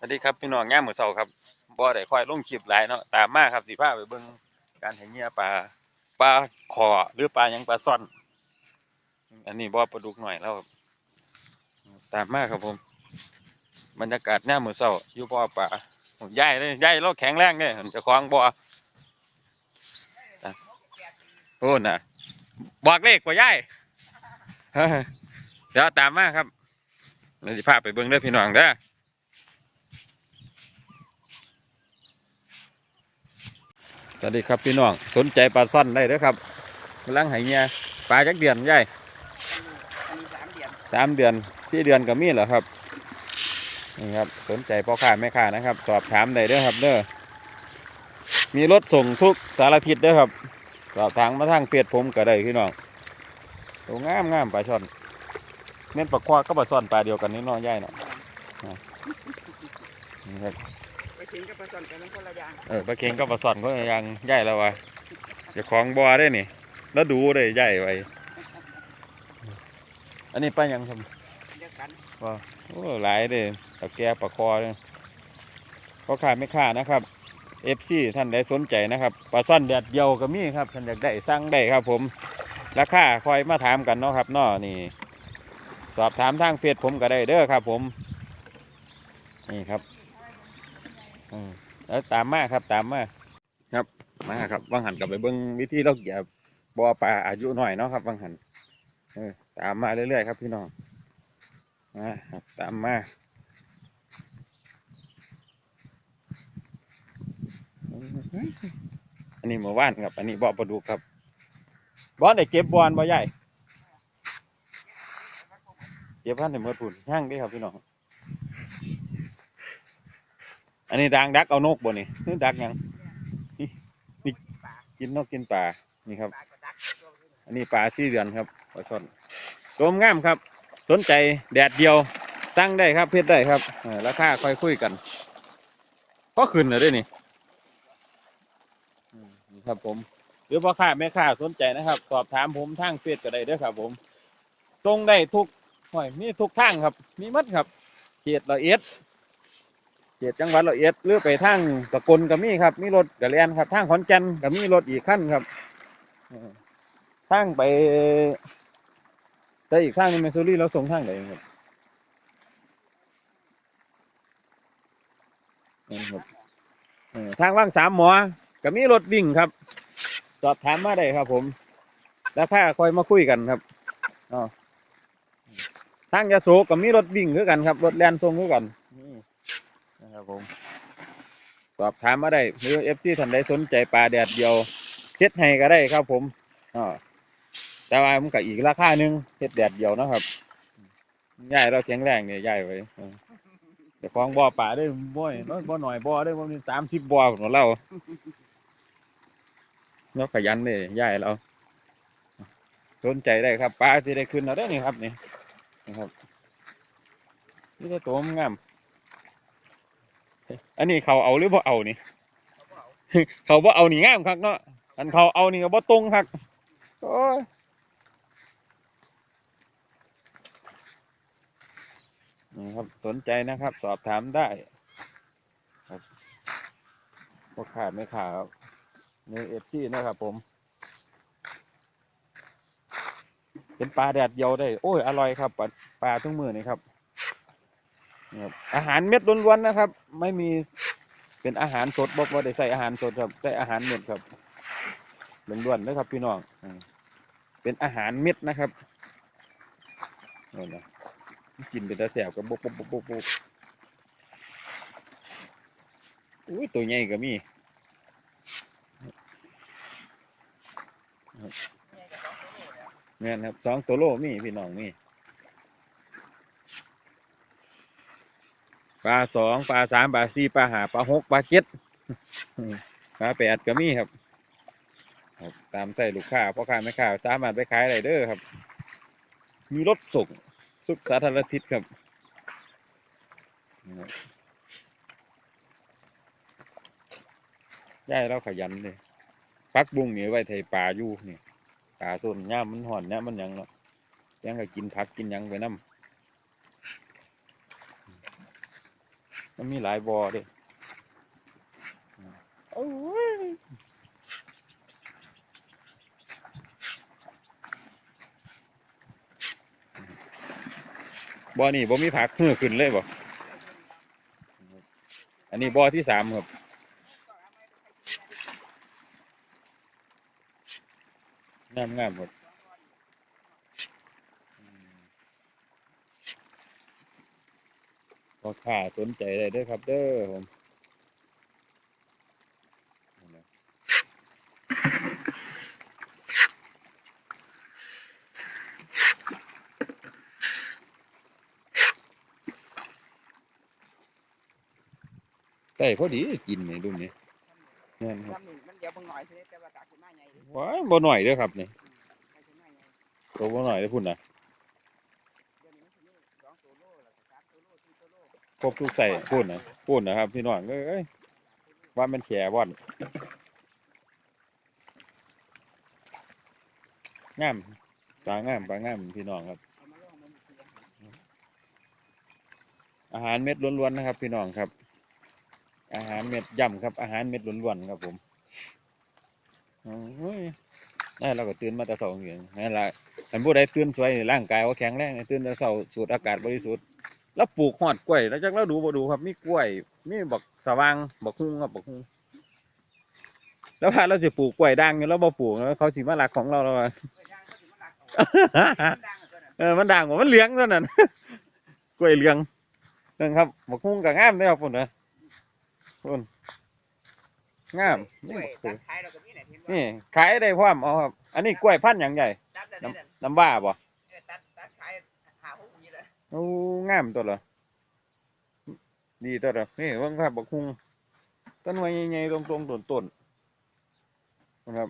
สวัสดีครับพี่น้องย่ามมือเช้าครับบ่ได้ค่อยลงคลิปหลายเนาะตามมาครับสิพาไปเบิ่งการให้เหยื่อปลาปลาขอหรือปลายังปลาซ่อน อันนี้บ่ปลาดุกหน่อยแล้วตามมาครับผม บรรยากาศย่ามมือเช้าอยู่บ่อปลาย้ายเลยย้ายเราแข็งแรงเด้เจ้าของบ่ออะโอ้น่ะ บอกเลขกว่าย้ายเดี๋ยวตามมาครับเดี๋ยวสิพาไปเบิ่งเด้อพี่น้องเด้อ สวัสดีครับพี่น้องสนใจปลาซ่อนได้เด้อครับกำลังไหเงียปลาจักเดือนใหญ่อันนี้สามเดือนสามเดือนสี่เดือนก็มีเหรอครับนี่ครับสนใจพ่อค้าแม่ค้านะครับ สอบถามได้เด้อครับเด้อมีรถส่งทุกสารทิศเด้อครับสอบทางมาทางเฟียดผมก็ได้พี่น้องตัวงามงามปลาช่อนเม่นปลาควาก็ปลาซ่อนปลาเดียวกันนี่เน้อยใหญ่เนาะอ่านี่ครับไปถึงกับ ผสมกันทั้งคนละอย่างเออปลาเค็งก็ปลาซ่อนก็ยังใหญ่แล้ววะเจะของบัวได้นี่ แล้วดูได้ใหญ่ไว้อันนี้ปลาหยังครับเดียวกันโอ้หลายเลยตะแกปลาคอเลยพ่อค้าไม่ค้านะครับเอฟซีท่านใดสนใจนะครับปลาซ่อนแดดเดียวก็มีครับท่านอยากได้สั่งได้ครับ ผมราคาคอยมาถามกันเนาะครับเนาะนี่ สอบถามทางเฟซผมก็ได้เด้อครับ ผม นี่ครับ อืมแล้วตามมาครับตามมาครับมาครับวังหันกลับไปเบิ้งวิธีเราเก็บบ่อปลาอายุหน่อยเนาะครับวังหันเออตามมาเรื่อยๆครับพี่น้องมาครับตามมาอันนี้หมู่บ้านครับ อันนี้บ่อปลาดุกครับบ่อได้เก็บบอลบ่ใหญ่เก็บพันในเมื่อปุ่นย่างเด้ครับพี่น้อง อันนี้ดังดักเอานกบ่นี่นี่ดักยังนี่กินนกกินปลานี่ครับ อันนี้ปลาสี่เดือนครับปลาช่อนตัวงามครับ สนใจแดดเดียวสั่งได้ครับเพชรได้ครับราคาค่อยคุยกันก็ขึ้นเลยด้วยนี่นี่ครับผมหรือพ่อค้าแม่ค้าสนใจนะครับ สอบถามผมทางเฟซก็ได้ด้อครับ ผมส่งได้ทุกหอยมีทุกทางครับ มีมัดครับเขตละเอียด เขตจังหวัดละเอียดหรือไปทางสกลก็มีครับ มีรถกระเลียนครับทางขอนแก่นก็มีรถอีกขั้นครับทางไปแต่อีกทางนึงเมซูรี่เราส่งทางไหนครับนั่ครับทางว่างสามหมอก็มีรถวิ่งครับ สอบถามมาได้ครับ ผมราคาคอยมาคุยกันครับอ๋อทางยาโสก็มีรถวิ่งคือกันครับ รถแลนส่งคือกัน ครับผม สอบถามมาได้หรือเอฟซีท่านใดสนใจปลาแดดเดียวเฮ็ดให้ก็ได้ครับผมอ๋อแต่ว่ามันก็อีกราคาหนึ่งเฮ็ดแดดเดียวนะครับย่ายเราแข็งแรงเนี่ยย่ายไว้เออเดี๋ยวของบ่อปลาได้บ่อยน้อยบ่อหน่อยบ่อได้บ่มีสามสิบบ่อของเราเราะขยันเลยย่ายเราสนใจได้ครับปลาที่ได้ขึ้นเราได้นี่ครับนี่นะครับนี่ได้ตัวงาม อันนี้เขาเอาหรือบ่เอานี่ เขาบ่เอานี่งามคักเนาะอันเขาเอานี่ก็บ่ตรงคักโอ้ยนี่ครับสนใจนะครับ สอบถามได้ครับบ่ขาดไม่ขาดครับในเอฟซีนะครับผม เป็นปลาแดดเดียวได้ โอ้ย อร่อยครับปลาปลาทุกมือนี่ครับ ครับอาหารเม็ดล้วนๆนะครับ ไม่มีเป็นอาหารสดบ่บ่ได้ใส่อาหารสดครับใส่อาหารเม็ดครับล้วนๆเลยครับ พี่น้องเป็นอาหารเม็ดนะครับนี่นะกินเป็นตาแสบกับบุกบุกบุกบุบอุ้ยตัวใหญ่ก็มีแม่นครับสองตัวโลมีพี่น้องมี ลาสองปลาสามปลาสี่ปลาห้าปลาหกปลาเจ็ดปลาแปดก็มีครับครับ ตามใส่ลูกค้าพ่อค้าแม่ค้าสามารถไปขายได้เด้อครับ มีรถส่งสุขสาธารณทิศครับนะครับยายเราขยันเลยปักบุ้งเหนี่ไว้ไถป่าอยู่นี่ป่าส่วนย่ามมันห่อนย่ามมันยังเนาะยังก็กินผักกินยังไปน้ มันมีหลายบอเด้โอ้ยบอนี่บ่มีผักเหือขึ้นเลยบ่อันนี้บ่อที่สามครับงามงามหมด อข่าสนใจได้เด้อครับ เด้อผมได้พอดีกินนี่รุ่นนี้แม่นครับลำนี้มันเดี๋ยวเบิ่งหน่อยสิแต่ว่ากาขึ้นมาใหญ่ดิว้ายบ่หน่อยเด้อครับนี่กาขึ้นมาใหญ่ตัวบ่หน่อยเด้อพุ่นนะ เดี๋ยวนี้มันสิมีสองตัวโลแล้วก็สามตัวโลสี่ตัวโล ครบทุกใส่พุ่นนะพุ่นนะครับ พี่น้องเอ้ยว่ามันแขบ่อนงามปลางามปลางามพี่น้องครับ อาหารเม็ดล้วนๆนะครับ พี่น้องครับ อาหารเม็ดย่ำครับ อาหารเม็ดล้วนๆครับผมโอ้ยนี่เราก็ตื่นมาแต่เช้าอย่างนั่นแหละอันผู้ใดตื่นสวยนี่ร่างกายว่าแข็งแรงตื่นแต่เช้าสูดอากาศบริสุทธิ์ แล้วปลูกหอดกล้วย แล้วจักเราดูบ่ดูครับ มีกล้วย มีบักสว่างบักฮุ้งครับบักฮุ้งแล้วพาเราสิปลูกกล้วยด่างอยู่แล้วบ่ปลูกแล้วเขาสิมาลักของเราแล้วว่าเอ้ยย่างเขาสิมาลักเอามันดังอะตัวนั้นเออมันด่างกว่ามันเหลี้ยงเท่านั้นกล้วยเหลี้ยงนั่นครับบักฮุ้งก็งามเด้อครับพุ่นนะพุ่นงามกล้นี่วยบักตัฮุ้ดงท้ายเราก็มีไหนเห็นบ่นี่ขายได้พร้อมเอาครับ อันนี้กล้วยพันธุ์หยังใหญ่ตัดแล้วได้นั่นน้ำบ้าบ่ เออตัดตัดขายหาหุ้นนี่เลย โอ้งามตัวเหรอดีตัวเหรอนี่เบิ่งครับบักฮุงต้นไม้ใหญ่ๆตรงๆต้นๆนะครับ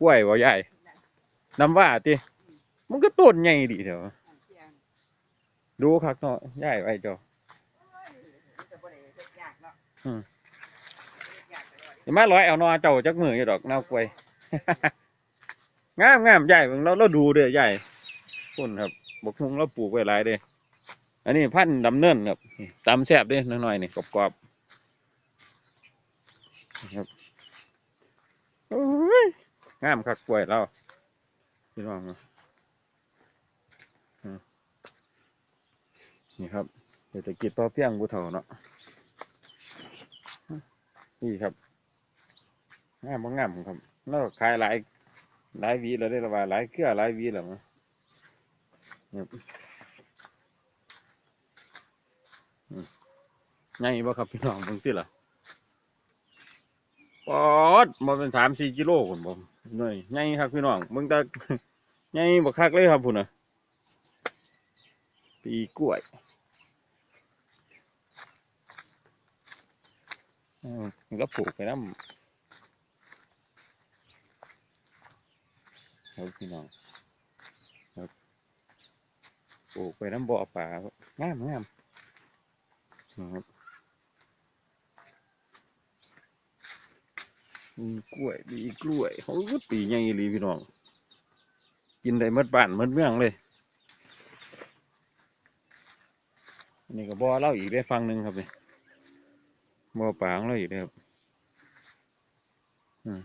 กล้วยบ่ใหญ่น้ำว่าติมันก็ต้นใหญ่ดีเถอะดูคักเนาะใหญ่ไว้เจ้ะอืมมาร้อยเอานอเจ้าจักมืออยู่ดอกแนวกล้วย งามงามใหญ่เบิ่งเราเราดูเด้อใหญ่พุ่นครับบกฮุงเราปลูกไว้หลายเด้อันนี้พันธุ์ดำเนินครับตำแซ่บเด้น้อยๆนี่กรอบๆครับโอ้ยงามคักกล้วยเราพี่น้องเนาะอืมนี่ครับเศรษฐกิจพอเพียงบุเฒ่าเนาะนี่ครับงามบ่งามครับเราขายหลาย หลายวีแล้วได้ละว่าหลายเครือหลายวีแล้วมั้งครับอืมใหญ่บ่ครับพี่น้องเบิ่งติล่ะปอดบ่เป็นสามสี่กิโลคนบ่หน่อยใหญ่ครับพี่น้องเบิ่งต่ใหญ่บ่คักเลยครับพุ่นน่ะปีกล้วยอืมมันก็ปลูกไปน้ำ ครับพี่น้องครับปลูกไปน้ำบ่อป่างามงามนะครับมีกล้วยมีกล้วยโอ้ยปีใหญ่เลยพี่น้อง กินได้หมดบ้านหมดเมืองเลยนนี้ก็บ่อเล่าอีกได้ฟังหนึ่งครับนี่บ่อป่าของเราอีกได้ครับอืม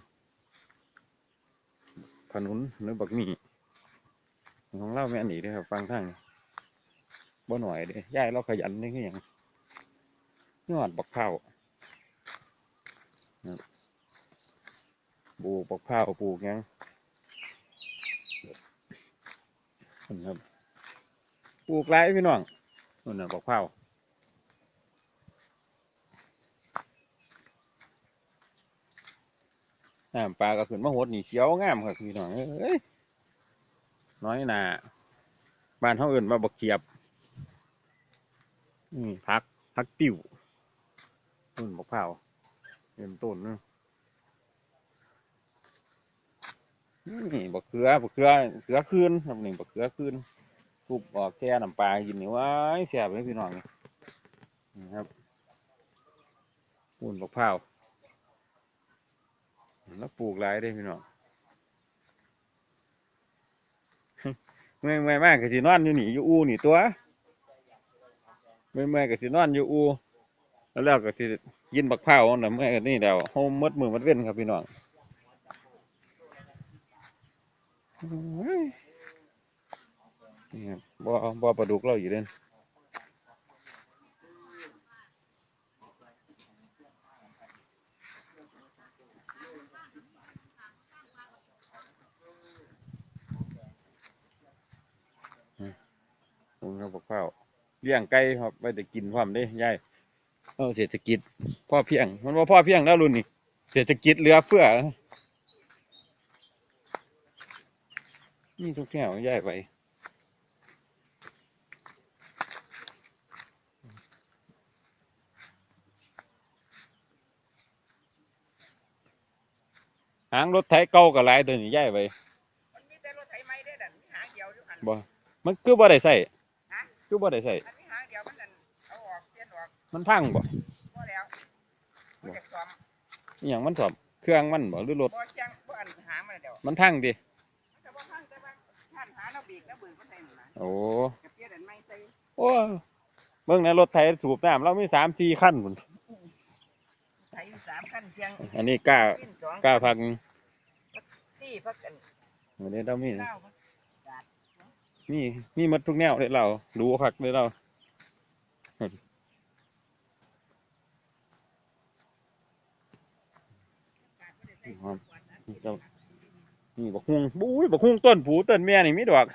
ขนุนหรือบักหมี่ของเราแม่นอีกเด้อครับ ฟังทางนี้บ่หน่อยเด้ย่ายเราขยันนี่คือหยังยอดบักเผาวครับปลูกบักเผาวปลูกยังครับปลูกไรพี่น้องนั่นน่ะบักเผาว น้ำปลาก็ขึ้นมาหดนี่เขียวงามครับพี่น้องเอ้ยน้อยหนาบ้านเขาอื่นมาบักเขียบนี่พักพักติ่วต้นบักเผาวเต็มต้นนะนี่บักเขือบักเขือเขือคืนครับนี่บักเขือคืนทุบออกแช่น้ำปลากินนี่ว้ายแซ่บเลยพี่น้องนี่ครับต้นบักเผาว แล้วปลูกหลายได้พี่น้องเมื่อยเมื่อยมากก็สินอนอยู่นี่อยู่อูนี่ตัวเมื่อยเมื่อยก็สินอนอยู่อูแล้วแล้วก็สิกินบักพร้าวน่ะเมื่อยก็นี่แล้วเฮาหมดมือหมดเว้นครับพี่น้องโอ้ยนี่ครับบ่บ่ปลาดุกเราอยู่เด่น ผมครับบักพร้าวเลี้ยงไก่ครับไว้แต่กินพร้อมเด้ยายเอาเศรษฐกิจพ่อเพียง มันว่าพ่อเพียงแล้วรุ่นนี้เศรษฐกิจเหลือเฟือนี่ทุกแนวยายไปหางรถไถเก่าก็หลายตัวนี่ย้ายไปมันมีแต่รถไถไม้ได้ดันมีหางเดียวอยู่หันบ่มันคือบ่ได้ใส่ฮะ คือบ่ได้ใส่อันนี้หางเดียวมันนั่นเอาออกเปลี่ยนออกมันพังบ่พอแล้วมันจะซ้อมอหย่างมันสอบเครื่องมันบ่หรือรถบ่เชียงบ่อันหางมันเดียวมันพังดิมันจะบ่พังแต่ว่าท่านหาเราบีกแล้วเบิ่งก็ใส่นี่นะโอ้จะเปลี่ยนอันใหม่ใส่โอ้เบิ่งในะรถไถสูบน้ำเรามี3 4คันพุ่นไถอยู่สามขั้นเชียงอันนี้กล้าสิ้นสองกล้าพักสี่พักกันอันนี้เรามี เก้าพัก มีมีหมดทุกแนวเลยเราดูคักเลยเรานี่บักฮุงบุ้ยบักฮุงต้นผูต้นแม่นี่มีดอก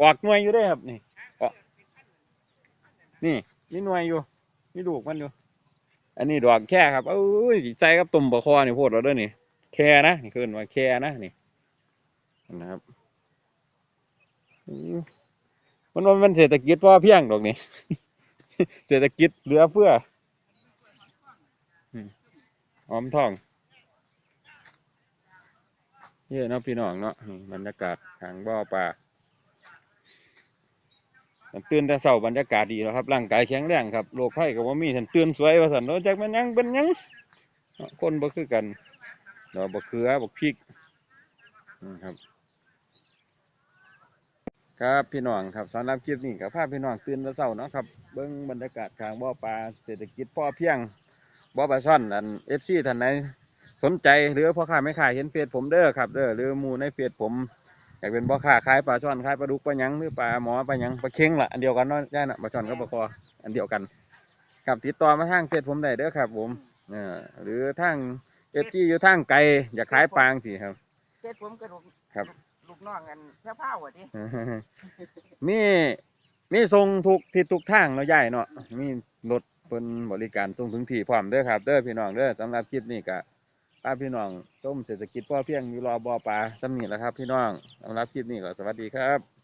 ออกหน่วยอยู่ด้ครับนี่นี่มีหน่วยอยู่มีลูกมันอยู่ อันนี้ดอกแค่ครับเอ้ยใจกับตุ่มบะคอนี่โพดเราด้วยนี่ แค่นะนี่คือว่าแค่นะนี่ นะครับมันว่ามันเศรษฐกิจพอเพียงดอกนี่เศรษฐกิจเหลือเฟือออมทองเยอะเนาะพี่น้องเนาะบรรยากาศทางบ่อปลาตื่นแต่เช้าบรรยากาศดีแล้วครับร่างกายแข็งแรงครับโรคไข้ก็บ่มีฉันตื่นสวยว่าซั่นเนจักแม่นยังเป็นยังคนบ่คือกันดอกบักเขือบักพริกอืมครับ ครับพี่น้องครับสำหรับคลิปนี้ก็พาพี่น้องตื่นแต่เช้าเนาะครับเบิ่งบรรยากาศข้างบ่อปลาเศรษฐกิจพอเพียงบ่อปลาช่อนอัน FC ท่านไหนสนใจหรือพ่อค้าแม่ค้าเห็นเฟซผมเด้อครับเด้อหรือหมู่ในเฟซผมอยากเป็นพ่อค้าขายปลาช่อนขายปลาดุกปลาหยังหรือปลาหมอปลาหยังปลาเค็งละอันเดียวกันเนาะใช่นะปลาช่อนกับปลาคออันเดียวกันครับติดต่อมาทางเพจผมได้เด้อครับ ผมเออหรือทางเอฟจีอยู่ทางไกลอยากขายปลาสิครับ เจ็ดผมกระดูก ครับ ลูกน้องกันเพื่อเผาอะดิมีมีส่งทุกที่ทุกทางเนาะยายเนาะมีรถเป็นบริการส่งถึงที่พร้อมเด้อครับเด้อพี่น้องเด้อสำหรับคลิปนี้ก็พาพี่น้องต้มเศรษฐกิจพ่อเพียงอยู่รอบ่อปลาสำนีแล้วครับ พี่น้องสำหรับคลิปนี้ก็สวัสดีครับ